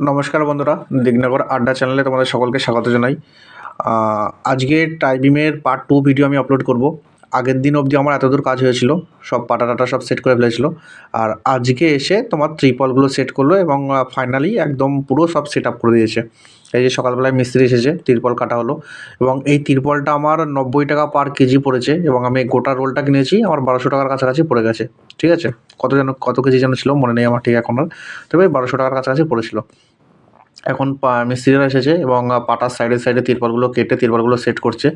নমস্কার বন্ধুরা, দিগনগর আড্ডা চ্যানেলে তোমাদের সকলকে স্বাগত জানাই। আজকে টাইবিমের পার্ট টু ভিডিও আমি আপলোড করব। আগের দিন অবধি আমার এতদূর কাজ হয়েছিল, সব পাটা টাটা সব সেট করে ফেলেছিল। আর আজকে এসে তোমার ত্রিপলগুলো সেট করল এবং ফাইনালি একদম পুরো সব সেট আপ করে দিয়েছে। এই যে সকালবেলায় মিস্ত্রি এসেছে তিরপল কাটা হলো এবং এই তিরপলটা আমার নব্বই টাকা পার কেজি পড়েছে এবং আমি গোটা রোলটা কিনেছি, আমার বারোশো টাকার কাছাকাছি পড়ে গেছে। ঠিক আছে? কত যেন, কত কেজি যেন ছিল, মনে নেই আমার ঠিক এখন আর। তবে বারোশো টাকার কাছাকাছি পড়েছিল। এখন মিস্ত্রিরা এসেছে এবং পাটার সাইডে সাইডে তিরপলগুলো কেটে তিরপলগুলো সেট করছে।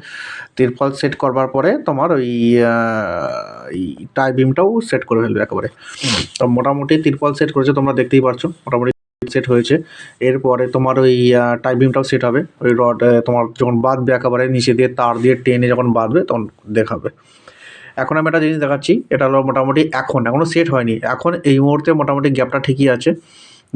তিরপল সেট করবার পরে তোমার ওই টাই বিমটাও সেট করে ফেলবে একেবারে। তো মোটামুটি তিরপল সেট করেছে, তোমরা দেখতেই পারছ। মোটামুটি সেট হয়েছে। এরপরে তোমার ওই টাই বিমটাও সেট হবে। ওই রড তোমার যখন বাঁধবে একেবারে, নিচে দিয়ে তার দিয়ে টেনে যখন বাঁধবে, তখন দেখাবে। এখন আমি একটা জিনিস দেখাচ্ছি, এটা হলো মোটামুটি এখন এখনও সেট হয়নি। এখন এই মুহূর্তে মোটামুটি গ্যাপটা ঠিকই আছে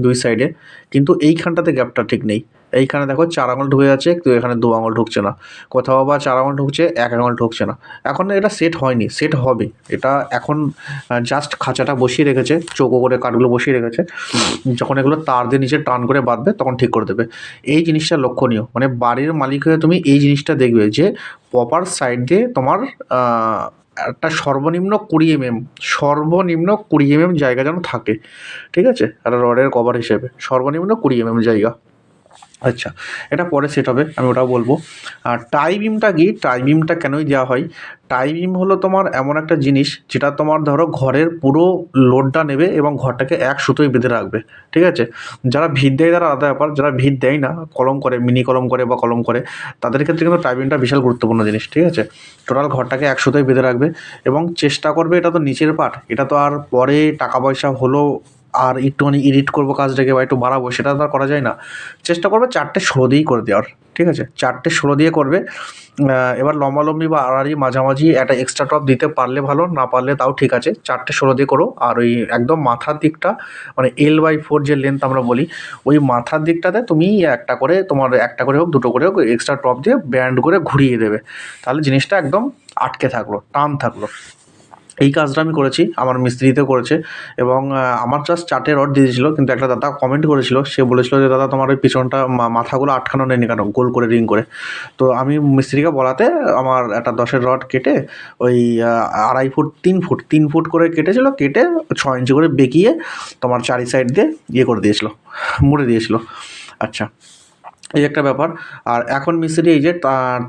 দুই সাইডে কিন্তু এইখানটাতে গ্যাপটা ঠিক নেই। এইখানে দেখো চার আঙুল ঢুকে যাচ্ছে, কিন্তু এখানে দু আঙুল ঢুকছে না। কোথাও বা চার আঙুল ঢুকছে, এক আঙুল ঢুকছে না। এখন এটা সেট হয়নি সেট হবে। এটা এখন জাস্ট খাঁচাটা বসিয়ে রেখেছে, চৌকো করে কাঠগুলো বসিয়ে রেখেছে। যখন এগুলো তার দিয়ে নিচে টান করে বাঁধবে, তখন ঠিক করে দেবে। এই জিনিসটা লক্ষণীয়। মানে বাড়ির মালিক হয়ে তুমি এই জিনিসটা দেখবে যে প্রপার সাইড দিয়ে তোমার একটা সর্বনিম্ন কুড়ি এম এম সর্বনিম্ন কুড়ি এমএম জায়গা যেন থাকে, ঠিক আছে? একটা রডের কভার হিসেবে, সর্বনিম্ন কুড়ি এম এম জায়গা। আচ্ছা এটা পরে সেট হবে, আমি ওটাও বলব। আর টাই বিমটা কি? টাই বিমটা কেনই দেওয়া হয়? টাই বিম হলো তোমার এমন একটা জিনিস যেটা তোমার ধরো ঘরের পুরো লোডটা নেবে এবং ঘরটাকে এক সুতোয় বেঁধে রাখবে, ঠিক আছে? যারা ভিত দেয় তারা আলাদা ব্যাপার, যারা ভিত দেয় না, কলম করে মিনি কলম করে বা কলম করে, তাদের ক্ষেত্রে কিন্তু টাই বিমটা বিশাল গুরুত্বপূর্ণ জিনিস, ঠিক আছে? টোটাল ঘরটাকে এক সুতোয় বেঁধে রাখবে এবং চেষ্টা করবে, এটা তো নিচের পাট এটা তো আর পরে টাকা পয়সা হলো আর একটুখানি এডিট করব কাজটাকে বা একটু বাড়াবো, সেটা তো আর করা যায় না। চেষ্টা করবে চারটে ষোলো দিয়েই করে দেওয়ার, ঠিক আছে? চারটে ষোলো দিয়ে করবে। এবার লম্বালম্বি বা আড়াআড়ি, মাঝামাঝি একটা এক্সট্রা টপ দিতে পারলে ভালো, না পারলে তাও ঠিক আছে। চারটে ষোলো দিয়ে করো। আর ওই একদম মাথার দিকটা মানে এল বাই ফোর যে লেন্থ আমরা বলি, ওই মাথার দিকটাতে তুমি একটা করে তোমার একটা করে হোক, দুটো করে হোক এক্সট্রা টপ দিয়ে ব্যান্ড করে ঘুরিয়ে দেবে। তাহলে জিনিসটা একদম আটকে থাকল, টান থাকল। এই কাজটা আমি করেছি, আমার মিস্ত্রিতেও করেছে এবং আমার জাস্ট চারটে রড দিয়ে দিয়েছিলো, কিন্তু একটা দাদা কমেন্ট করেছিল, সে বলেছিল যে, দাদা, তোমার ওই পিছনটা মাথাগুলো আটকানো নেই কেন? গোল করে রিং করে। তো আমি মিস্ত্রিকে বলাতে, আমার একটা দশের রড কেটে ওই আড়াই ফুট, তিন ফুট তিন ফুট করে কেটেছিল, কেটে ছ ইঞ্চি করে বেঁকিয়ে তোমার চারি সাইড দিয়ে ইয়ে করে দিয়েছিল, মুড়ে দিয়েছিল। আচ্ছা এই একটা ব্যাপার। আর এখন মিস্ত্রি এই যে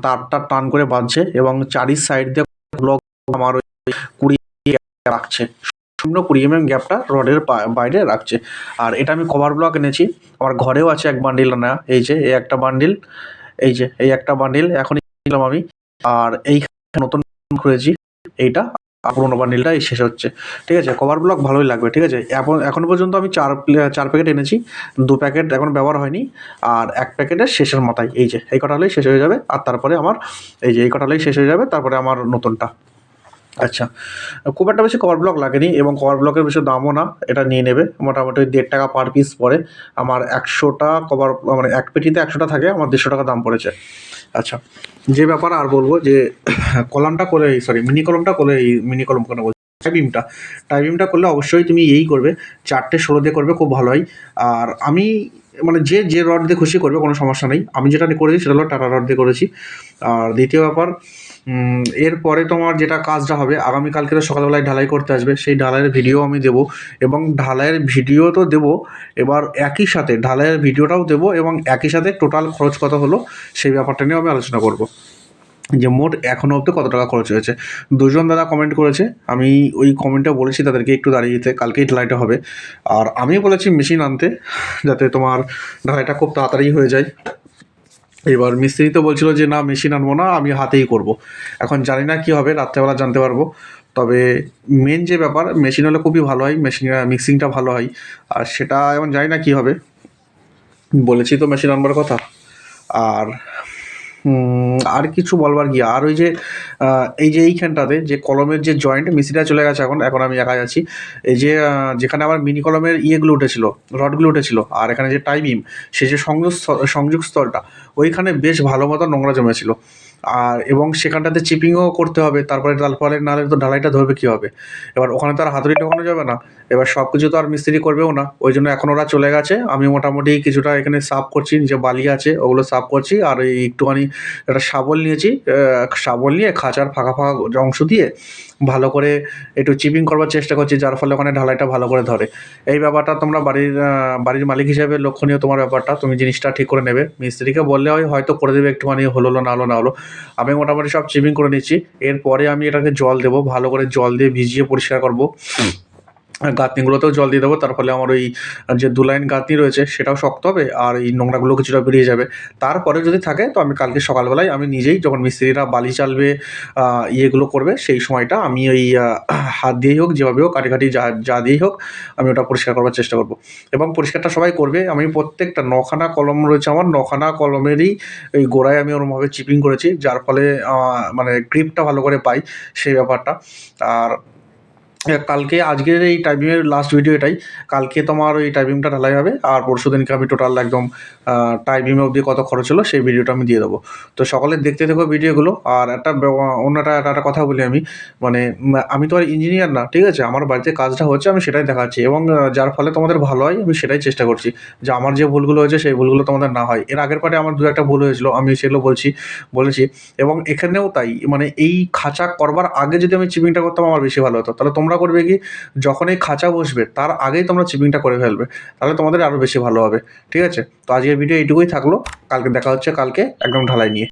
তারটা টান করে বাঁধছে এবং চারি সাইড দিয়ে ব্লক আমার ওই কুড়ি রাখছে। শূন্য কুড়ি এমএম গ্যাপটা রডের বাইরে রাখছে। আর এটা আমি কভার ব্লক এনেছি। আমার ঘরেও আছে এক বান্ডিল না, এই যে, এই একটা বান্ডিল এই যে, এই একটা বান্ডিল এখনই নিলাম আমি। আর এই নতুন করেছি, এইটা পুরোনো বান্ডিলটা এই শেষ হচ্ছে। ঠিক আছে কভার ব্লক ভালোই লাগবে, ঠিক আছে? এখন, এখনও পর্যন্ত আমি চার চার প্যাকেট এনেছি। দু প্যাকেট এখন ব্যবহার হয়নি। আর এক প্যাকেটের শেষের মাথায়, এই যে, এই কটা হলেই শেষ হয়ে যাবে। আর তারপরে আমার, এই যে, এই কটা হলেই শেষ হয়ে যাবে। তারপরে আমার নতুনটা। আচ্ছা খুব একটা বেশি কভার ব্লক লাগেনি এবং কভার ব্লকের বেশি দামও না, এটা নিয়ে নেবে। মোটামুটি দেড় টাকা পার পিস পড়ে। আমার একশোটা কভার মানে এক পেটিতে একশোটা থাকে, আমার দেড়শো টাকা দাম পড়েছে। আচ্ছা যে ব্যাপার আর বলব যে, কলমটা করে সরি মিনি কলমটা করে এই মিনি কলম কেন বলছি? টাইবিমটা টাইবিমটা করলে অবশ্যই তুমি এই করবে, চারটে ষোলো দিয়ে করবে খুব ভালো হয়। আর আমি মানে যে যে রড দিয়ে খুশি করবে, কোনো সমস্যা নেই। আমি যেটা করেছি সেটা হলো টাটা রড দিয়ে করেছি। আর দ্বিতীয় ব্যাপার এরপরে তোমার যেটা কাজটা হবে, আগামীকালকে তো সকালবেলায় ঢালাই করতে আসবে, সেই ঢালাইয়ের ভিডিও আমি দেবো এবং ঢালাইয়ের ভিডিও তো দেবো। এবার একই সাথে ঢালাইয়ের ভিডিওটাও দেবো এবং একই সাথে টোটাল খরচ কত হলো, সেই ব্যাপারটা নিয়েও আমি আলোচনা করব। যে মোট এখনও অবধি কত টাকা খরচ হয়েছে? দুজন দাদা কমেন্ট করেছে, আমি ওই কমেন্টটা বলেছি তাদেরকে একটু দাঁড়িয়ে দিতে কালকেই ঢালাইটা হবে। আর আমি বলেছি মেশিন আনতে, যাতে তোমার ঢালাইটা খুব তাড়াতাড়ি হয়ে যায়। এবার মিস্ত্রি তো বলছিল যে, না মেশিন আনব না, আমি হাতেই করব। এখন জানি না কি হবে, রাত্রেবেলা জানতে পারব। তবে মেন যে ব্যাপার মেশিন হলে খুবই ভালো হয় মেশিন মিক্সিংটা ভালো হয়। আর সেটা এখন জানি না কি হবে। বলেছি তো মেশিন আনবার কথা। আর আর কিছু বলবার কি? আর ওই যে এই যে এইখানটাতে যে কলমের যে জয়েন্ট মিস্ত্রিটা চলে গেছে এখন এখন আমি একা যাচ্ছি এই যে যেখানে আমার মিনি কলমের ইয়েগুলো উঠেছিল, রডগুলো উঠেছিল, আর এখানে যে টাইমিম সে যে সংযোগ সংযোগস্থলটা সংযোগ স্থলটা ওইখানে বেশ ভালো মতো নোংরা জমেছিল। আর, এবং সেখানটাতে চিপিংও করতে হবে, তারপরে তারপরে নাহলে তো ঢালাইটা ধরবে কী হবে এবার ওখানে তো আর হাতুড়ি ঢোকানো যাবে না, এবার সব কিছু তো আর মিস্ত্রি করবেও না, ওই জন্য এখন ওরা চলে গেছে, আমি মোটামুটি কিছুটা এখানে সাফ করছি, যে বালি আছে ওগুলো সাফ করছি, আর এই একটুখানি একটা শাবল নিয়েছি শাবল নিয়ে খাঁচার ফাঁকা ফাঁকা অংশ দিয়ে ভালো করে একটু চিপিং করবার চেষ্টা করছি, যার ফলে ওখানে ঢালাইটা ভালো করে ধরে। এই ব্যাপারটা তোমরা বাড়ির বাড়ির মালিক হিসেবে লক্ষণীয় তোমার ব্যাপারটা, তুমি জিনিসটা ঠিক করে নেবে। মিস্ত্রিকে বললে হয়, হয়তো করে দেবে একটুখানি, হলো না হলো না, হলো। আমি মোটামুটি সব চিপিং করে নিচ্ছি এরপরে আমি এটাকে জল দেবো, ভালো করে জল দিয়ে ভিজিয়ে পরিষ্কার করব। গাঁথনিগুলোতেও জল দিয়ে দেবো, তার ফলে আমার ওই যে দু লাইন গাঁথনি রয়েছে সেটাও শক্ত হবে আর এই নোংরাগুলো কিছুটা বেরিয়ে যাবে। তারপরে যদি থাকে, তো আমি কালকে সকালবেলায় আমি নিজেই যখন মিস্ত্রিরা বালি চালবে ইয়েগুলো করবে, সেই সময়টা আমি ওই হাত দিয়েই হোক, যেভাবে হোক কাটি কাটি যা যা দিয়েই হোক, আমি ওটা পরিষ্কার করবার চেষ্টা করব। এবং পরিষ্কারটা সবাই করবে, আমি প্রত্যেকটা নখানা কলম রয়েছে আমার, নখানা কলমেরই এই গোড়ায় আমি ওরমভাবে চিপিং করেছি, যার ফলে মানে গ্রিপটা ভালো করে পাই সেই ব্যাপারটা। আর কালকে, আজকের এই টাইপিংয়ের লাস্ট ভিডিও এটাই। কালকে তোমার ওই টাইপিংটা ঢালাই হবে, আর পরশু দিনকে আমি টোটাল একদম টাইপিং অবধি কত খরচ হলো সেই ভিডিওটা আমি দিয়ে দেবো। তো সকলে দেখতে দেখো ভিডিওগুলো আর একটা অন্য একটা কথা বলি আমি। মানে আমি তো আর ইঞ্জিনিয়ার না, ঠিক আছে? আমার বাড়িতে কাজটা হচ্ছে, আমি সেটাই দেখাচ্ছি। এবং যার ফলে তোমাদের ভালো হয়, আমি সেটাই চেষ্টা করছি যে আমার যে ভুলগুলো হয়েছে, সেই ভুলগুলো তোমাদের না হয়। এর আগের পাটে আমার দু একটা ভুল হয়েছিল, আমি সেগুলো বলছি, বলেছি। এবং এখানেও তাই মানে এই খাঁচা করবার আগে যদি আমি চিপিংটা করতাম, আমার বেশি ভালো হতো। তাহলে তোমরা করবে কি যখন এই খাঁচা বসবে, তার আগেই তোমরা চিপিংটা করে ফেলবে, তাহলে তোমাদের আরও বেশি ভালো হবে, ঠিক আছে? তো আজকের ভিডিও এইটুকুই থাকল, কালকে দেখা হচ্ছে, কালকে একদম ঢালাই নিয়ে।